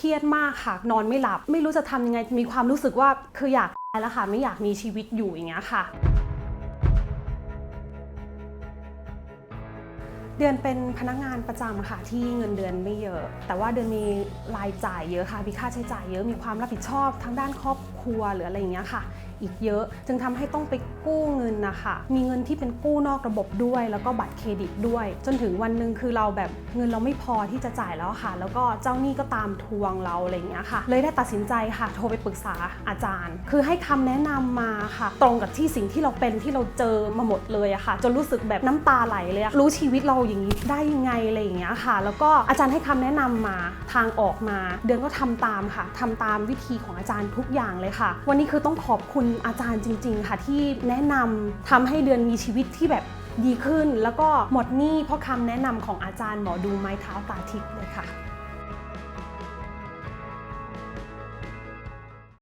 เครียดมากค่ะ นอนไม่หลับ ไม่รู้จะทำยังไง มีความรู้สึกว่าคืออยากตายแล้วค่ะ ไม่อยากมีชีวิตอยู่อย่างเงี้ยค่ะ เดือนเป็นพนักงานประจำค่ะที่เงินเดือนไม่เยอะ แต่ว่าเดือนมีรายจ่ายเยอะค่ะมีค่าใช้จ่ายเยอะมีความรับผิดชอบทั้งด้านครอบครัวหรืออะไรอย่างเงี้ยค่ะ อีกเยอะ จึงทำให้ต้องไปกู้เงินนะคะมีเงินที่เป็นกู้นอกระบบด้วย แล้วก็บัตรเครดิตด้วย จนถึงวันหนึ่งคือเราแบบเงินเราไม่พอที่จะจ่ายแล้วค่ะ แล้วก็เจ้าหนี้ก็ตามทวงเราอะไรอย่างเงี้ยค่ะ เลยได้ตัดสินใจค่ะ โทรไปปรึกษาอาจารย์ คือให้คำแนะนำมาค่ะ ตรงกับที่สิ่งที่เราเป็นที่เราเจอมาหมดเลยอะค่ะ จนรู้สึกแบบน้ำตาไหลเลยรู้ชีวิตเราอย่างนี้ได้ยังไงอะไรอย่างเงี้ยค่ะ แล้วก็อาจารย์ให้คำแนะนำมาทางออกมา เดือนก็ทำตามค่ะทำตามวิธีของอาจารย์ทุกอย่างเลยค่ะ วันนี้คือต้องขอบคุณอาจารย์จริง ๆ ค่ะที่แนะนำทำให้เดือนมีชีวิตที่แบบดีขึ้น แล้วก็หมดหนี้เพราะคำแนะนำของอาจารย์หมอดูไม้เท้าตาทิพย์เลยค่ะ